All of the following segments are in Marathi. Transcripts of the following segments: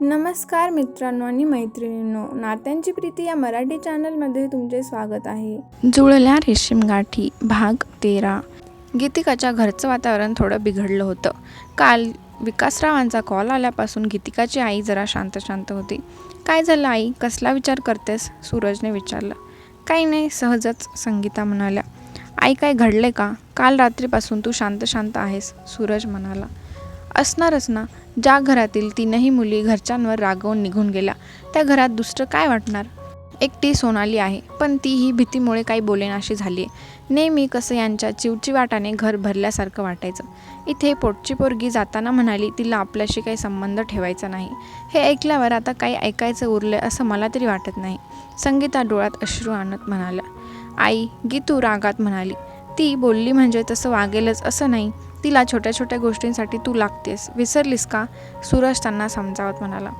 नमस्कार मित्रांनो आणि मैत्रिणींनो नात्यांची प्रीती या मराठी चॅनलमध्ये तुमचे स्वागत आहे. जुळल्या रेशीम गाठी भाग तेरा. गीतिकाच्या घरचं वातावरण थोडं बिघडलं होतं. काल विकासरावांचा कॉल आल्यापासून गीतिकाची आई जरा शांत शांत होती. काय झालं आई? कसला विचार करतेस? सूरजने विचारलं. काही नाही सहजच संगीता म्हणाल्या. आई काय घडले का? काल रात्रीपासून तू शांत शांत आहेस सूरज म्हणाला. असणारच ना. ज्या घरातील तीनही मुली घरच्यांवर रागवून निघून गेल्या त्या घरात दुसरं काय वाटणार? एकटी सोनाली आहे पण ती ही भीतीमुळे काही बोलेनाशी झाली आहे नेहमी कसं यांच्या चिवचिवाटाने घर भरल्यासारखं वाटायचं. इथे पोटची पोरगी जाताना म्हणाली तिला आपल्याशी काही संबंध ठेवायचा नाही. हे ऐकल्यावर आता काही ऐकायचं उरलं असं मला तरी वाटत नाही. संगीता डोळ्यात अश्रू आणत म्हणाल्या. आई गीतू रागात म्हणाली. ती बोलली म्हणजे तसं वागेलच असं नाही. तिला छोट्या छोट्या गोष्टींसाठी तू लागतेस. विसरलीस का? सूरज त्यांना समजावत म्हणाला.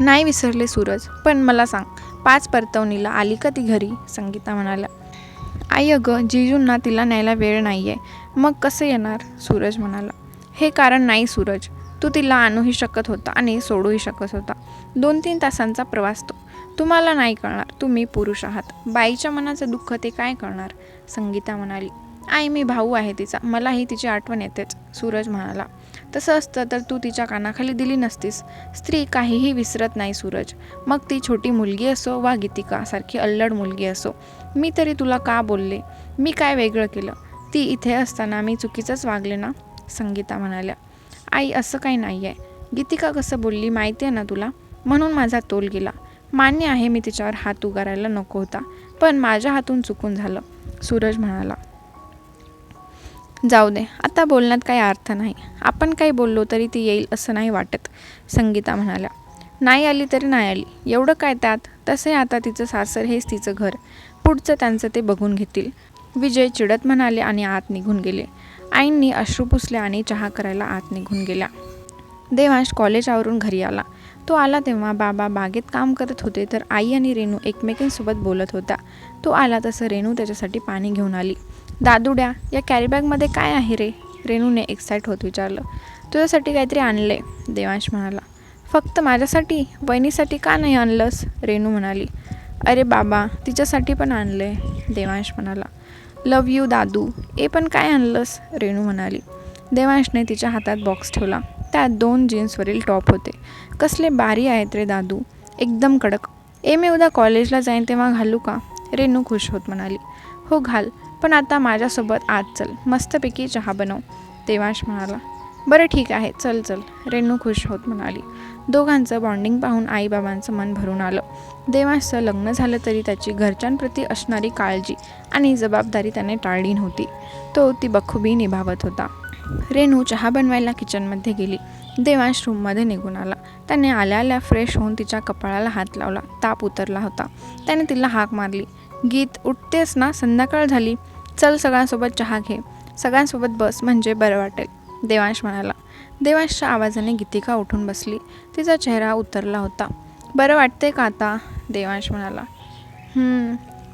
नाही विसरले सूरज पण मला सांग पाच परतवणीला आली का ती घरी? संगीता म्हणाल्या. आई अगं जिजूंना तिला न्यायला वेळ नाही आहे मग कसं येणार? सूरज म्हणाला. हे कारण नाही सूरज. तू तिला आणूही शकत होता आणि सोडूही शकत होता. दोन तीन तासांचा प्रवास तो. तुम्हाला नाही कळणार तुम्ही पुरुष आहात. बाईच्या मनाचं दुःख ते काय कळणार? संगीता म्हणाली. आई मी भाऊ आहे तिचा. मलाही तिची आठवण येतेच सूरज म्हणाला. तसं असतं तर तू तिच्या कानाखाली दिली नसतीस. स्त्री काहीही विसरत नाही सूरज. मग ती छोटी मुलगी असो वा गीतिका सारखी अल्लड मुलगी असो मी तरी तुला का बोलले? मी काय वेगळं केलं? ती इथे असताना मी चुकीचंच वागले ना? संगीता म्हणाल्या. आई असं काही नाही आहे गीतिका कसं बोलली माहिती आहे ना तुला? म्हणून माझा तोल गेला. मान्य आहे मी तिच्यावर हात उगारायला नको होता पण माझ्या हातून चुकून झालं सूरज म्हणाला. जाऊ दे. आता बोलण्यात काही अर्थ नाही. आपण काही बोललो तरी ती येईल असं नाही वाटत संगीता म्हणाल्या. नाही आली तरी नाही आली. एवढं काय त्यात? तसे आता तिचं सासर हेच तिचं घर. पुढचं त्यांचं ते बघून घेतील. विजय चिडत म्हणाले आणि आत निघून गेले. आईंनी अश्रू पुसले आणि चहा करायला आत निघून गेल्या. देवांश कॉलेज आवरून घरी आला. तो आला तेव्हा बाबा बागेत काम करत होते तर आई आणि रेणू एकमेकींसोबत बोलत होता तो आला तसं रेणू त्याच्यासाठी पाणी घेऊन आली. दादुड्या या कॅरीबॅगमध्ये काय आहे रे? रेणूने एक्साईट होत विचारलं. तुझ्यासाठी काहीतरी आणले देवांश म्हणाला. फक्त माझ्यासाठी? वहिनीसाठी का नाही आणलंस? रेणू म्हणाली. अरे बाबा तिच्यासाठी पण आणले देवांश म्हणाला. लव यू दादू. ए पण काय आणलंस? रेणू म्हणाली. देवांशने तिच्या हातात बॉक्स ठेवला. त्यात दोन जीन्सवरील टॉप होते. कसले बारी आहेत रे दादू. एकदम कडक. ए मी उद्या कॉलेजला जाईन तेव्हा घालू का? रेणू खुश होत म्हणाली. हो घाल. पण आता माझ्यासोबत आज चल. मस्तपैकी चहा बनव. देवांश म्हणाला बरं ठीक आहे चल चल. रेणू खुश होत म्हणाली. दोघांचं बॉन्डिंग पाहून आईबाबांचं मन भरून आलं. देवांशचं लग्न झालं तरी त्याची घरच्यांप्रती असणारी काळजी आणि जबाबदारी त्याने टाळली नव्हती. तो ती बखुबी निभावत होता. रेणू चहा बनवायला किचनमध्ये गेली. देवांश रूममध्ये निघून आला. त्याने आल्या आल्या फ्रेश होऊन तिच्या कपाळाला हात लावला. ताप उतरला होता. त्याने तिला हाक मारली. गीत उठतेस ना संध्याकाळ झाली चल सगळ्यांसोबत चहा घे. सगळ्यांसोबत बस म्हणजे बरं वाटेल देवांश म्हणाला. देवांशच्या आवाजाने गीतिका उठून बसली. तिचा चेहरा उतरला होता. बरं वाटते का आता? देवांश म्हणाला.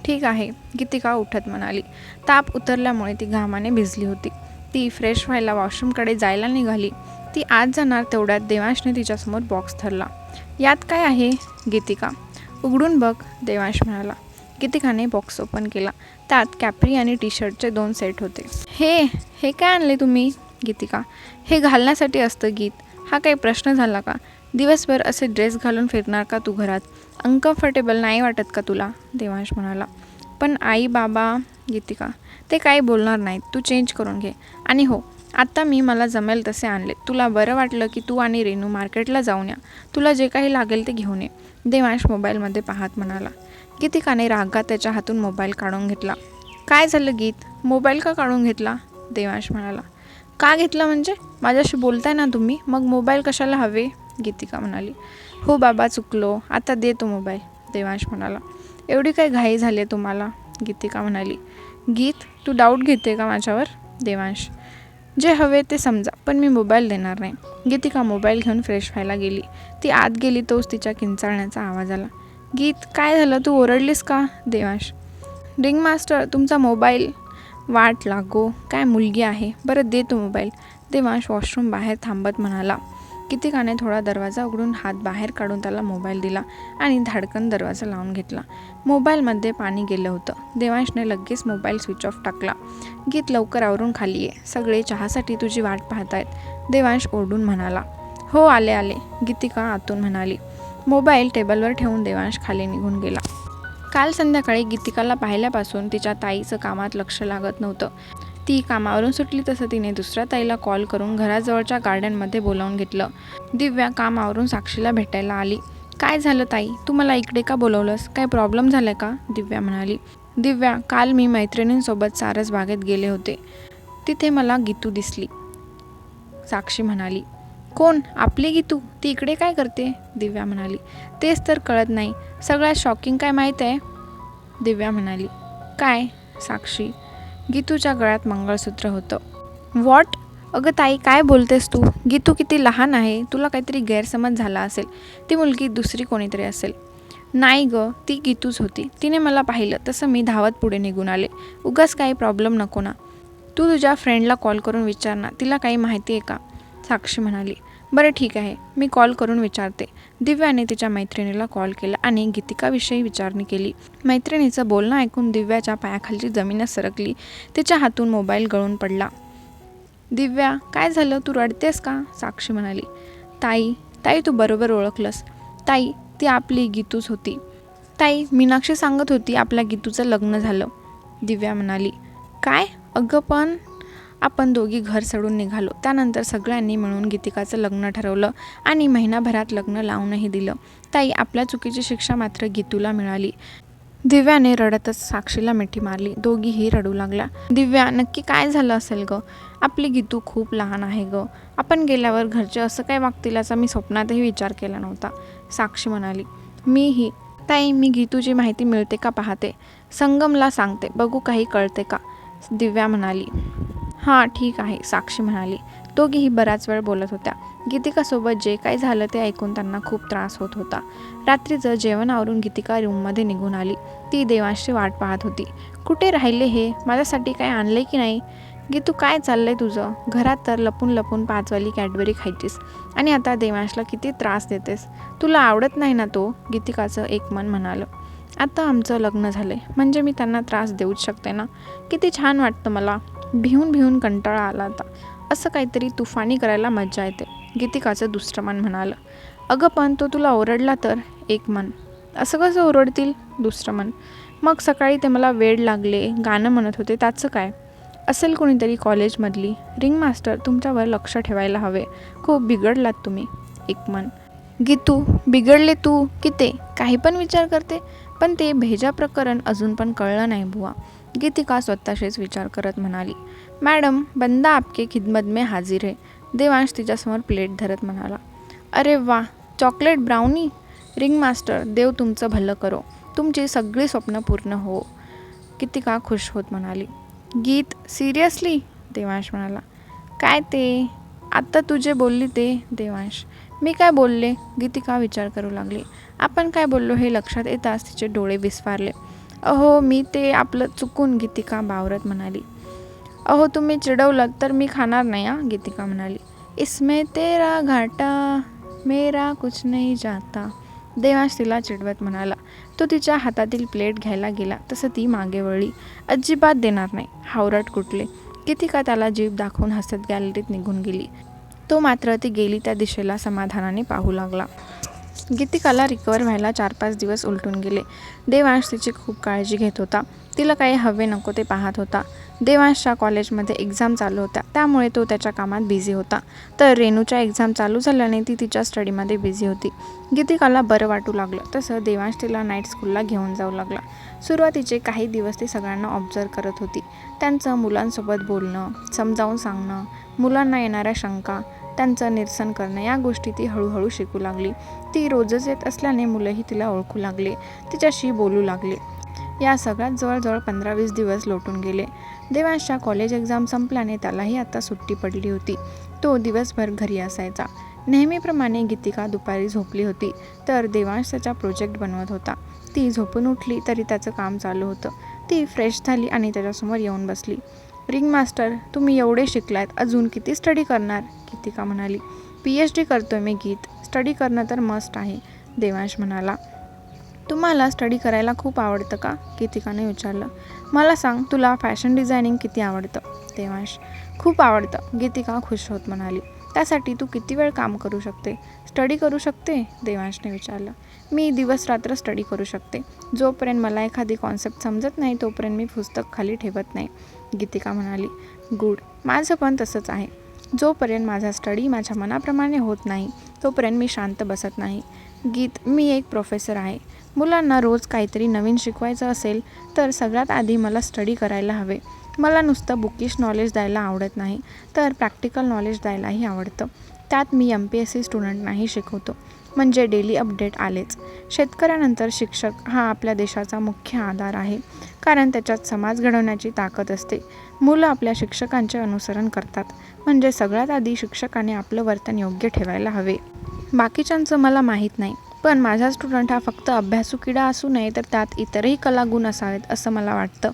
ठीक आहे गीतिका उठत म्हणाली. ताप उतरल्यामुळे ती घामाने भिजली होती. ती फ्रेश व्हायला वॉशरूमकडे जायला निघाली. ती आत जाणार तेवढ्यात देवांशने तिच्यासमोर बॉक्स धरला. यात काय आहे? गीतिका. उघडून बघ देवांश म्हणाला. गीतिकाने बॉक्स ओपन केला. त्यात कॅपरी आणि टी शर्टचे दोन सेट होते. हे हे काय आणले तुम्ही गीतिका? हे घालण्यासाठी असतं गीत. हा काही प्रश्न झाला का? दिवसभर असे ड्रेस घालून फिरणार का तू घरात? अनकम्फर्टेबल नाही वाटत का तुला? देवांश म्हणाला. पण आई बाबा गीतिका ते काही बोलणार नाहीत. तू चेंज करून घे. आणि हो आत्ता मी मला जमेल तसे आणले. तुला बरं वाटलं की तू आणि रेणू मार्केटला जाऊन या. तुला जे काही लागेल ते घेऊन ये. देवांश मोबाईलमध्ये पाहत म्हणाला. गीतिकाने रागात त्याच्या हातून मोबाईल काढून घेतला. काय झालं गीत? मोबाईल का काढून घेतला? देवांश म्हणाला. का घेतला म्हणजे? माझ्याशी बोलताय ना तुम्ही मग मोबाईल कशाला हवे? गीतिका म्हणाली. हो बाबा चुकलो. आता दे तो मोबाईल. देवांश म्हणाला. एवढी काय घाई झाली आहे तुम्हाला? गीतिका म्हणाली. गीत तू डाऊट घेते का माझ्यावर? देवांश. जे हवे ते समजा पण मी मोबाईल देणार नाही. गीतिका मोबाईल घेऊन फ्रेश व्हायला गेली. ती आत गेली तोच तिच्या किंचाळण्याचा आवाज आला. गीत काय झालं? तू ओरडलीस का देवांश? रिंग मास्टर तुमचा मोबाईल वाट लागो. काय मुलगी आहे? बरं दे तू मोबाईल. देवांश वॉशरूम बाहेर थांबत म्हणाला. गीतिकाने थोडा दरवाजा उघडून हात बाहेर काढून त्याला मोबाईल दिला आणि धाडकन दरवाजा लावून घेतला. मोबाईलमध्ये पाणी गेलं होतं. देवांशने लगेच मोबाईल स्विच ऑफ टाकला. गीत लवकर आवरून खाली ये. सगळे चहासाठी तुझी वाट पाहतायत. देवांश ओरडून म्हणाला. हो आले आले. गीतिका आतून म्हणाली. मोबाईल टेबलवर ठेवून देवांश खाली निघून गेला. काल संध्याकाळी गीतिकाला पाहिल्यापासून तिच्या ताईचं कामात लक्ष लागत नव्हतं. ती कामावरून सुटली तसं तिने दुसऱ्या ताईला कॉल करून घराजवळच्या गार्डनमध्ये बोलावून घेतलं. दिव्या कामावरून साक्षीला भेटायला आली. काय झालं ताई? तू मला इकडे का बोलवलंस? काय प्रॉब्लेम झालाय का? दिव्या म्हणाली. दिव्या काल मी मैत्रिणींसोबत सारस बागेत गेले होते. तिथे मला गीतू दिसली. साक्षी म्हणाली कोण? आपली गीतू ती? इकडे काय करते? दिव्या म्हणाली. तेच तर कळत नाही. सगळ्यात शॉकिंग काय माहीत आहे? दिव्या म्हणाली. काय? साक्षी. गीतूच्या गळ्यात मंगळसूत्र होतं. वॉट अगं ताई काय बोलतेस तू? गीतू किती लहान आहे. तुला काहीतरी गैरसमज झाला असेल. ती मुलगी दुसरी कोणीतरी असेल. नाही ग ती गीतूच होती. तिने मला पाहिलं. तसं मी धावत पुढे निघून आले. उगाच काही प्रॉब्लेम नको ना. तू तुझ्या फ्रेंडला कॉल करून विचार ना. तिला काही माहिती आहे का? साक्षी म्हणाली बरं ठीक आहे मी कॉल करून विचारते. दिव्याने तिच्या मैत्रिणीला कॉल केला आणि गीतिकाविषयी विचारणी केली. मैत्रिणीचं बोलणं ऐकून दिव्याच्या पायाखालची जमीनच सरकली. तिच्या हातून मोबाईल गळून पडला. दिव्या काय झालं? तू रडतेस का? साक्षी म्हणाली. ताई ताई तू बरोबर ओळखलंस. ताई ती आपली गीतूच होती. ताई मीनाक्षी सांगत होती आपल्या गीतूचं लग्न झालं. दिव्या म्हणाली. काय? अगं पण आपण दोघी घर सोडून निघालो. त्यानंतर सगळ्यांनी मिळून गीतिकाचं लग्न ठरवलं आणि महिनाभरात लग्न लावूनही दिलं. ताई आपल्या चुकीची शिक्षा मात्र गीतूला मिळाली. दिव्याने रडतच साक्षीला मिठी मारली. दोघीही रडू लागल्या. दिव्या नक्की काय झालं असेल ग? आपली गीतू खूप लहान आहे ग. आपण गेल्यावर घरचे असं काय वागतील याचा मी स्वप्नातही विचार केला नव्हता. साक्षी म्हणाली मीही? ताई मी गीतूची माहिती मिळते का पाहते? संगमला सांगते. बघू काही कळते का? दिव्या म्हणाली हां ठीक आहे साक्षी म्हणाली. दोघीही बराच वेळ बोलत होत्या. गीतिकासोबत जे काही झालं ते ऐकून त्यांना खूप त्रास होत होता. रात्रीचं जेवण आवरून गीतिका रूममध्ये निघून आली. ती देवांशी वाट पाहत होती. कुठे राहिले हे? माझ्यासाठी काय आणले की नाही? गीतू काय चाललंय तुझं? घरात तर लपून लपून पाचवाली कॅडबरी खायचीस. आणि आता देवांशला किती त्रास देतेस? तुला आवडत नाही ना तो? गीतिकाचं एक मन म्हणालं. आता आमचं लग्न झालंय. म्हणजे मी त्यांना त्रास देऊच शकते ना? किती छान वाटतं मला. भिवून भिवून कंटाळा आला होता. असं काहीतरी तुफानी करायला मज्जा येते गीतिकाचं दुसरं मन म्हणालं. अगं पण तो तुला ओरडला तर? एक मन असं कसं ओरडतील? दुसरं मन मग सकाळी ते मला वेड लागले गाणं म्हणत होते त्याचं काय? असेल कोणीतरी कॉलेजमधली. रिंग मास्टर तुमच्यावर लक्ष ठेवायला हवे. खूप बिघडलात तुम्ही. एक मन गीतू बिघडले तू की ते काही पण विचार करते. पण ते भेजा प्रकरण अजून पण कळलं नाही बुवा. गीतिका स्वतःशीच विचार करत म्हणाली मॅडम बंदा आपके खिदमत में हाजीर है. देवांश तिच्यासमोर प्लेट धरत म्हणाला अरे वा चॉकलेट ब्राउनी? रिंग मास्टर देव तुमचं भलं करो. तुमची सगळी स्वप्न पूर्ण हो. गीतिका खुश होत म्हणाली गीत सिरियसली? देवांश म्हणाला काय ते? आत्ता तुझे बोलली ते देवांश. मी काय बोलले? गीतिका विचार करू लागली आपण काय बोललो हे लक्षात येताच तिचे डोळे विस्फारले. अहो मी ते आपलं चुकून गीतिका बावरत म्हणाली. अहो तुम्ही चिडवलं तर मी खाणार नाही हा गीतिका म्हणाली. इसमे तेरा घाटा मेरा कुछ नाही जाता. देवांश तिला चिडवत म्हणाला. तो तिच्या हातातील प्लेट घ्यायला गेला तसं ती मागे वळली. अजिबात देणार नाही हावरट कुठले. गीतिका त्याला जीभ दाखवून हसत गॅलरीत निघून गेली. तो मात्र ती गेली त्या दिशेला समाधानाने पाहू लागला. गीतिकाला रिकवर व्हायला चार पाच दिवस उलटून गेले. देवांश तिची खूप काळजी घेत होता. तिला काही हवे नको ते पाहत होता. देवांशच्या कॉलेजमध्ये एक्झाम चालू होत्या. त्यामुळे तो त्याच्या कामात बिझी होता. तर रेणूच्या एक्झाम चालू झाल्याने ती तिच्या स्टडीमध्ये बिझी होती. गीतिकाला बरं वाटू लागलं. तसं देवांश तिला नाईट स्कूलला घेऊन जाऊ लागला. सुरुवातीचे काही दिवस ती सगळ्यांना ऑब्झर्व करत होती. त्यांचं मुलांसोबत बोलणं समजावून सांगणं मुलांना येणाऱ्या शंका त्यांचं निरसन करणं या गोष्टी ती हळूहळू शिकू लागली. ती रोजच येत असल्याने मुलंही तिला ओळखू लागले तिच्याशी बोलू लागले. या सगळ्यात जवळजवळ पंधरा वीस दिवस लोटून गेले. देवांशच्या कॉलेज एक्झाम संपल्याने त्यालाही आता सुट्टी पडली होती. तो दिवसभर घरी असायचा. नेहमीप्रमाणे गीतिका दुपारी झोपली होती तर देवांश त्याचा प्रोजेक्ट बनवत होता. ती झोपून उठली तरी त्याचं काम चालू होतं. ती फ्रेश झाली आणि त्याच्यासमोर येऊन बसली. रिंग मास्टर तुम्ही एवढे शिकलात अजून किती स्टडी करणार? गीतिका म्हणाली. पी एच डी करतोय मी गीत. स्टडी करणं तर मस्ट आहे देवांश म्हणाला. तुम्हाला स्टडी करायला खूप आवडतं का? गीतिकाने विचारलं. मला सांग तुला फॅशन डिझायनिंग किती आवडतं? देवांश. खूप आवडतं. गीतिका खुश होत म्हणाली. त्यासाठी तू किती वेळ काम करू शकते? स्टडी करू शकते? देवांशने विचारलं. मी दिवस रात्र स्टडी करू शकते. जोपर्यंत मला एखादी कॉन्सेप्ट समजत नाही तोपर्यंत मी पुस्तक खाली ठेवत नाही. गीतिका म्हणाली गुड. माझं पण तसंच आहे. जोपर्यंत माझा स्टडी माझ्या मनाप्रमाणे होत नाही तोपर्यंत मी शांत बसत नाही. गीत मी एक प्रोफेसर आहे. मुलांना रोज काहीतरी नवीन शिकवायचं असेल तर सगळ्यात आधी मला स्टडी करायला हवे. मला नुसतं बुकिश नॉलेज द्यायला आवडत नाही तर प्रॅक्टिकल नॉलेज द्यायलाही आवडतं. त्यात मी एम पी एस सी स्टुडंटनाही शिकवतो. म्हणजे डेली अपडेट आलेच. शेतकऱ्यानंतर शिक्षक हा आपल्या देशाचा मुख्य आधार आहे कारण त्याच्यात समाज घडवण्याची ताकद असते. मुलं आपल्या शिक्षकांचे अनुसरण करतात. म्हणजे सगळ्यात आधी शिक्षकाने आपलं वर्तन योग्य ठेवायला हवे. बाकीच्यांचं मला माहीत नाही. पण माझा स्टुडंट हा फक्त अभ्यासू किडा असू नये तर त्यात इतरही कलागुण असावेत असं मला वाटतं.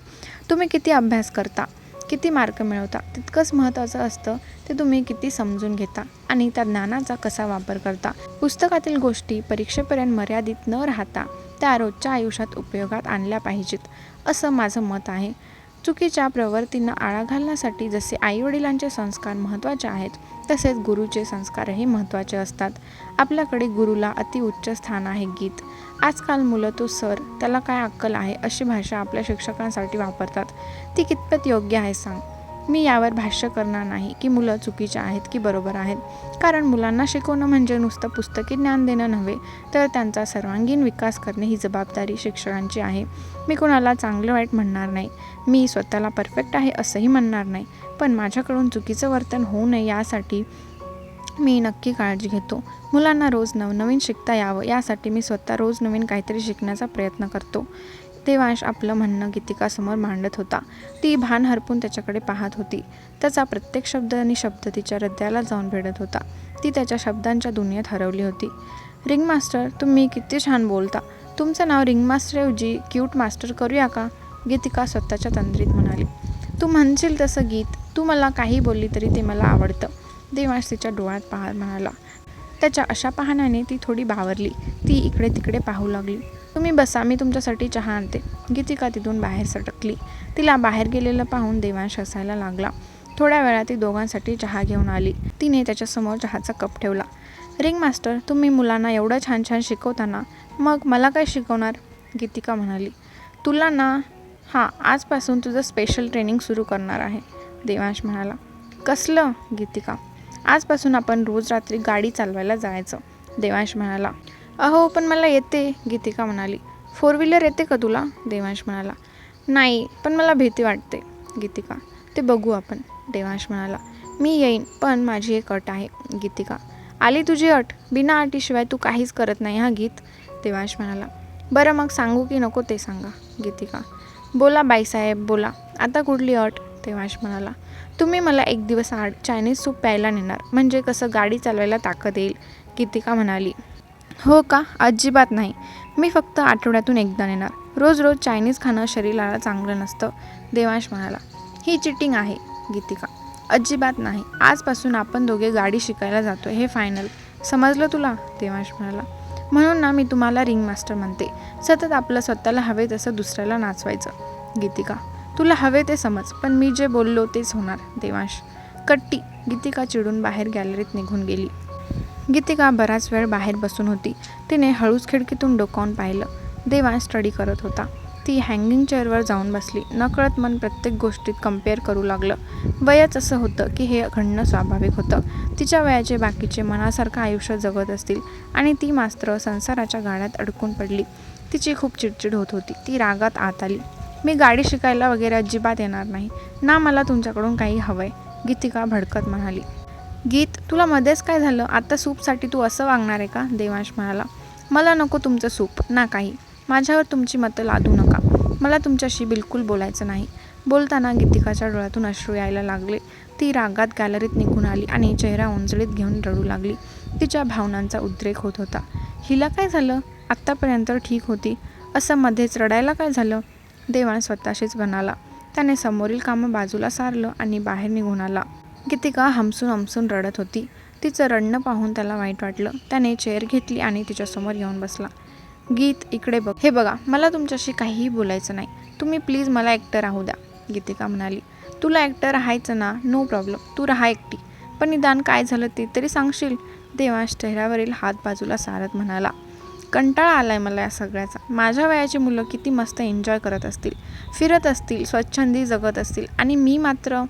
तुम्ही किती अभ्यास करता? किती मार्क मिळवता? तितकंच महत्त्वाचं असतं ते तुम्ही किती समजून घेता? आणि त्या ज्ञानाचा कसा वापर करता? पुस्तकातील गोष्टी परीक्षेपर्यंत मर्यादित न राहता त्या रोजच्या आयुष्यात उपयोगात आणल्या पाहिजेत असं माझं मत आहे. चुकीच्या प्रवृत्तींना आळा घालण्यासाठी जसे आईवडिलांचे संस्कार महत्त्वाचे आहेत तसेच गुरुचे संस्कारही महत्त्वाचे असतात. आपल्याकडे गुरुला अतिउच्च स्थान आहे गीत. आजकाल मुलं तो सर त्याला काय अक्कल आहे अशी भाषा आपल्या शिक्षकांसाठी वापरतात. ती कितपत योग्य आहे सांग. मी यावर भाष्य करणार नाही की मुलं चुकीचे आहेत की बरोबर आहेत. कारण मुलांना शिकवणं म्हणजे नुसतं पुस्तकी ज्ञान देणं नव्हे तर त्यांचा सर्वांगीण विकास करणे ही जबाबदारी शिक्षकांची आहे. मी कोणाला चांगलं वाईट म्हणणार नाही. मी स्वतःला परफेक्ट आहे असंही म्हणणार नाही. पण माझ्याकडून चुकीचं वर्तन होऊ नये यासाठी मी नक्की काळजी घेतो. मुलांना रोज नवनवीन शिकता यावं. यासाठी मी स्वतः रोज नवीन काहीतरी शिकण्याचा प्रयत्न करतो. देवांश आपलं म्हणणं गीतिकासमोर मांडत होता. ती भान हरपून त्याच्याकडे पाहत होती. त्याचा प्रत्येक शब्द आणि शब्द तिच्या हृदयाला जाऊन भिडत होता. ती त्याच्या शब्दांच्या दुनियेत हरवली होती. रिंग मास्टर तुम्ही किती छान बोलता. तुमचं नाव रिंगमास्टरऐवजी क्यूट मास्टर करूया का? गीतिका स्वतःच्या तंद्रीत म्हणाली. तू म्हणशील तसं गीत. तू मला काही बोलली तरी ते मला आवडतं. देवांश तिच्या डोळ्यात पाहत म्हणाला. त्याच्या अशा पाहण्याने ती थोडी बावरली. ती इकडे तिकडे पाहू लागली. तुम्ही बसा मी तुमच्यासाठी चहा आणते. गीतिका तिथून बाहेर सटकली. तिला बाहेर गेलेलं पाहून देवांश हसायला लागला. थोड्या वेळा ती दोघांसाठी चहा घेऊन आली. तिने त्याच्यासमोर चहाचा कप ठेवला. रिंग मास्टर तुम्ही मुलांना एवढं छान छान शिकवताना मग मला काय शिकवणार? गीतिका म्हणाली. तुला ना हां आजपासून तुझं स्पेशल ट्रेनिंग सुरू करणार आहे. देवांश म्हणाला. कसलं? गीतिका. आजपासून आपण रोज रात्री गाडी चालवायला जायचं देवांश म्हणाला. अहो पण मला येते गीतिका म्हणाली. फोर व्हीलर येते का तुला? देवांश म्हणाला. नाही पण मला भीती वाटते गीतिका. ते बघू आपण देवांश म्हणाला. मी येईन पण माझी एक अट आहे गीतिका. आली तुझी अट? बिना अटीशिवाय तू काहीच करत नाही हा गीत? देवांश म्हणाला. बरं मग सांगू की नको ते सांगा गीतिका. बोला बाईसाहेब बोला. आता कुठली अट? देवांश म्हणाला. तुम्ही मला एक दिवस आड चायनीज सूप प्यायला नेणार. म्हणजे कसं गाडी चालवायला ताकद येईल? गीतिका म्हणाली. हो का? अजिबात नाही. मी फक्त आठवड्यातून एकदा नेणार. रोज रोज चायनीज खाणं शरीराला चांगलं नसतं देवांश म्हणाला. ही चिटिंग आहे गीतिका. अजिबात नाही. आजपासून आपण दोघे गाडी शिकायला जातो हे फायनल समजलं तुला? देवांश म्हणाला. म्हणून ना मी तुम्हाला रिंग मास्टर म्हणते. सतत आपलं स्वतःला हवे तसं दुसऱ्याला नाचवायचं गीतिका. तुला हवे ते समज पण मी जे बोललो तेच होणार देवांश. कट्टी गीतिका चिडून बाहेर गॅलरीत निघून गेली. गीतिका बराच वेळ बाहेर बसून होती. तिने हळूच खिडकीतून डोकावून पाहिलं. देवांश स्टडी करत होता. ती हँगिंग चेअरवर जाऊन बसली. नकळत मन प्रत्येक गोष्टीत कंपेअर करू लागलं. वयच असं होतं की हे घडणं स्वाभाविक होतं. तिच्या वयाचे बाकीचे मनासारखं आयुष्य जगत असतील. आणि ती मात्र संसाराच्या गाड्यात अडकून पडली. तिची खूप चिडचिड होत होती. ती रागात आत आली. मी गाडी शिकायला वगैरे अजिबात येणार नाही. ना मला तुमच्याकडून काही हवं आहे गीतिका भडकत म्हणाली. गीत तुला मध्येच काय झालं? आता सूपसाठी तू असं वागणार आहे का? देवांश म्हणाला. मला नको तुमचं सूप. ना काही. माझ्यावर तुमची मतं लादू नका. मला तुमच्याशी बिलकुल बोलायचं नाही. बोलताना गीतिकाच्या डोळ्यातून अश्रू यायला लागले. ती रागात गॅलरीत निघून आली आणि चेहरा उंजळीत घेऊन रडू लागली. तिच्या भावनांचा उद्रेक होत होता. हिला काय झालं? आत्तापर्यंत ठीक होती. असं मध्येच रडायला काय झालं? देवाण स्वतःशीच म्हणाला त्याने समोरील कामं बाजूला सारलं आणि बाहेर निघून आला. गीतिका हमसून हमसून रडत होती. तिचं रडणं पाहून त्याला वाईट वाटलं. त्याने चेअर घेतली आणि तिच्यासमोर येऊन बसला. गीत इकडे बघ. हे बघा मला तुमच्याशी काहीही बोलायचं नाही. तुम्ही प्लीज मला एकटं राहू द्या गीतिका म्हणाली. तुला एकटं राहायचं ना नो प्रॉब्लेम. तू राहा एकटी. पण निदान काय झालं ते तरी सांगशील? देवांश चेहऱ्यावरील हात बाजूला सारत म्हणाला. कंटाळा आला आहे मला या सगळ्याचा. माझ्या वयाची मुलं किती मस्त एन्जॉय करत असतील. फिरत असतील स्वच्छंदी जगत असतील. आणि मी मात्र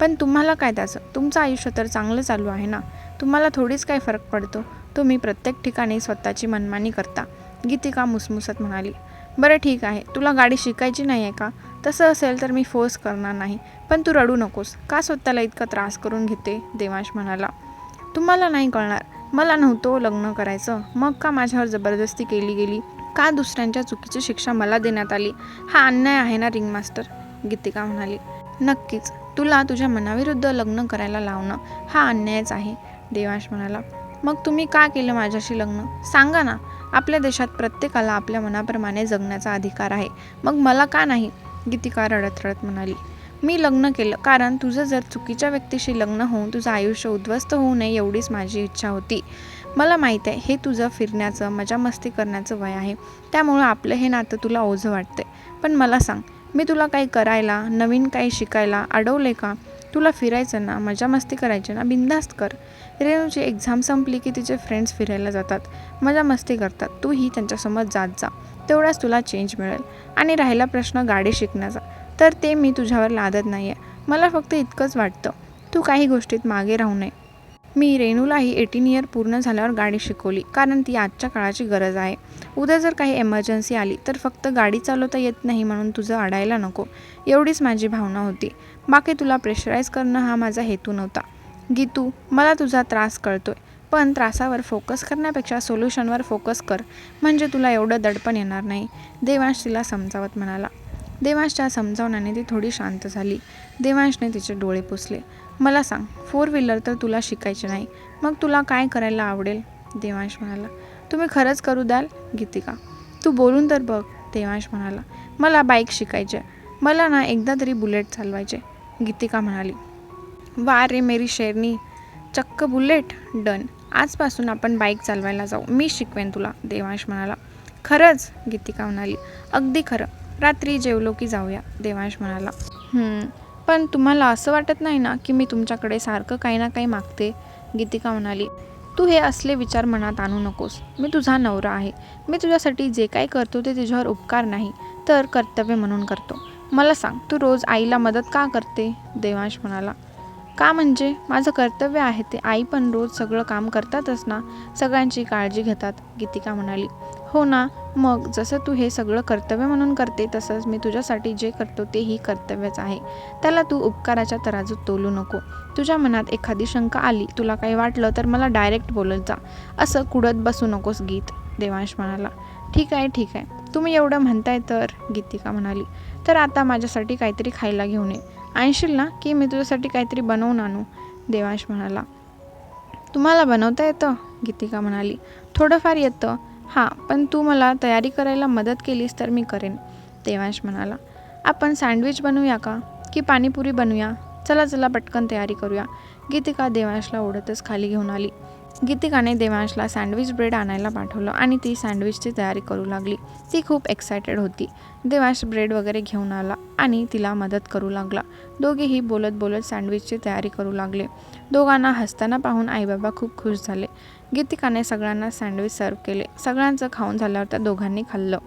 पण तुम्हाला काय त्याचं? तुमचं आयुष्य तर चांगलं चालू आहे ना? तुम्हाला थोडीच काय फरक पडतो? तुम्ही प्रत्येक ठिकाणी स्वतःची मनमानी करता. गीतिका मुसमुसत म्हणाली. बरं ठीक आहे. तुला गाडी शिकायची नाही आहे का? तसं असेल तर मी फोर्स करणार नाही. पण तू रडू नकोस. का स्वतःला इतका त्रास करून घेते? देवांश म्हणाला. तुम्हाला नाही कळणार. मला नव्हतं लग्न करायचं. मग का माझ्यावर जबरदस्ती केली गेली? का दुसऱ्यांच्या चुकीची शिक्षा मला देण्यात आली? हा अन्याय आहे ना रिंग मास्टर गीतिका म्हणाली. नक्कीच. तुला तुझ्या मनाविरुद्ध लग्न करायला लावणं हा अन्यायच आहे देवांश म्हणाला. मग तुम्ही का केलं माझ्याशी लग्न? सांगा ना. आपल्या देशात प्रत्येकाला आपल्या मनाप्रमाणे जगण्याचा अधिकार आहे. मग मला का नाही? गीतिका रडत रडत म्हणाली. मी लग्न केलं. कारण तुझं जर चुकीच्या व्यक्तीशी लग्न होऊन तुझं आयुष्य उद्ध्वस्त होऊ नये एवढीच माझी इच्छा होती. मला माहीत आहे हे तुझं फिरण्याचं मजा मस्ती करण्याचं वय आहे. त्यामुळं आपलं हे नातं तुला ओझं वाटतंय. पण मला सांग मी तुला काही करायला नवीन काही शिकायला अडवले का? तुला फिरायचं ना मजा मस्ती करायची ना बिंदास्त कर. रेणूची एक्झाम संपली की तिचे फ्रेंड्स फिरायला जातात. मजा मस्ती करतात. तूही त्यांच्यासमोर जात जा. तेवढाच तुला चेंज मिळेल. आणि राहिला प्रश्न गाडी शिकण्याचा. तर ते मी तुझ्यावर लादत नाही आहे मला फक्त इतकंच वाटतं. तू काही गोष्टीत मागे राहू नये. मी रेणूलाही एटीन इयर पूर्ण झाल्यावर गाडी शिकवली कारण ती आजच्या काळाची गरज आहे. उद्या जर काही एमर्जन्सी आली तर फक्त गाडी चालवता येत नाही म्हणून तुझं अडायला नको. एवढीच माझी भावना होती. बाकी तुला प्रेशराईज करणं हा माझा हेतू नव्हता. गीतू मला तुझा त्रास कळतोय. पण त्रासावर फोकस करण्यापेक्षा सोल्युशनवर फोकस कर. म्हणजे तुला एवढं दडपण येणार नाही. देवांश तिला समजावत म्हणाला. देवांशच्या समजावण्याने ती थोडी शांत झाली. देवांशने तिचे डोळे पुसले. मला सांग फोर व्हीलर तर तुला शिकायचे नाही. मग तुला काय करायला आवडेल? देवांश म्हणाला. तुम्ही खरंच करू द्याल गीतिका. तू बोलून तर बघ देवांश म्हणाला. मला बाईक शिकायची. आहे मला ना एकदा तरी बुलेट चालवायचे. गीतिका म्हणाली. वा रे मेरी शेरनी. चक्क बुलेट डन. आजपासून आपण बाईक चालवायला जाऊ. मी शिकवेन तुला देवांश म्हणाला. खरंच? गीतिका म्हणाली. अगदी खरं. रात्री जेवलो की जाऊया देवांश म्हणाला. पण तुम्हाला असं वाटत नाही ना की मी तुमच्याकडे सारखं काही ना काही मागते? गीतिका म्हणाली. तू हे असले विचार मनात आणू नकोस. मी तुझा नवरा आहे. मी तुझ्यासाठी जे काही करतो ते तुझ्यावर उपकार नाही तर कर्तव्य म्हणून करतो. मला सांग तू रोज आईला मदत का करते? देवांश म्हणाला. का म्हणजे? माझं कर्तव्य आहे ते. आई पण रोज सगळं काम करतातच ना? सगळ्यांची काळजी घेतात गीतिका म्हणाली. हो ना. मग जसं तू हे सगळं कर्तव्य म्हणून करते तसंच मी तुझ्यासाठी जे करतो तेही कर्तव्यच आहे. त्याला तू उपकाराच्या तराजूत तोलू नको. तुझ्या मनात एखादी शंका आली तुला काही वाटलं तर मला डायरेक्ट बोलत जा. असं कुडत बसू नकोस गीत देवांश म्हणाला ठीक आहे ठीक आहे. तुम्ही एवढं म्हणताय तर गीतिका म्हणाली. तर आता माझ्यासाठी काहीतरी खायला घेऊन ये. आणशील ना की मी तुझ्यासाठी काहीतरी बनवून आणू? देवांश म्हणाला. तुम्हाला बनवता येतं? गीतिका म्हणाली. थोडंफार येतं. हां पण तू मला तयारी करायला मदत केलीस तर मी करेन देवांश म्हणाला. आपण सँडविच बनवूया का? की पाणीपुरी बनवूया? चला चला पटकन तयारी करूया. गीतिका देवांशला ओढतच खाली घेऊन आली. गीतिकाने देवांशला सँडविच ब्रेड आणायला पाठवलं आणि ती सँडविचची तयारी करू लागली. ती खूप एक्सायटेड होती. देवांश ब्रेड वगैरे घेऊन आला आणि तिला मदत करू लागला. दोघेही बोलत बोलत सँडविचची तयारी करू लागले. दोघांना हसताना पाहून आईबाबा खूप खुश झाले. गीतिकाने सगळ्यांना सँडविच सर्व केले. सगळ्यांचं खाऊन झाल्यावर त्या दोघांनी खाल्लं.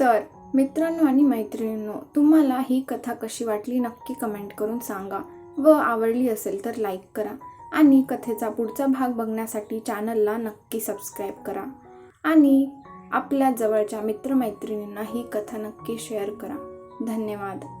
तर मित्रांनो आणि मैत्रिणींनो तुम्हाला ही कथा कशी वाटली नक्की कमेंट करून सांगा. व आवडली असेल तर लाईक करा. आणि कथेचा पुढचा भाग बघण्यासाठी चॅनलला नक्की सबस्क्राईब करा. आणि आपल्या जवळच्या मित्रमैत्रिणींना ही कथा नक्की शेअर करा. धन्यवाद.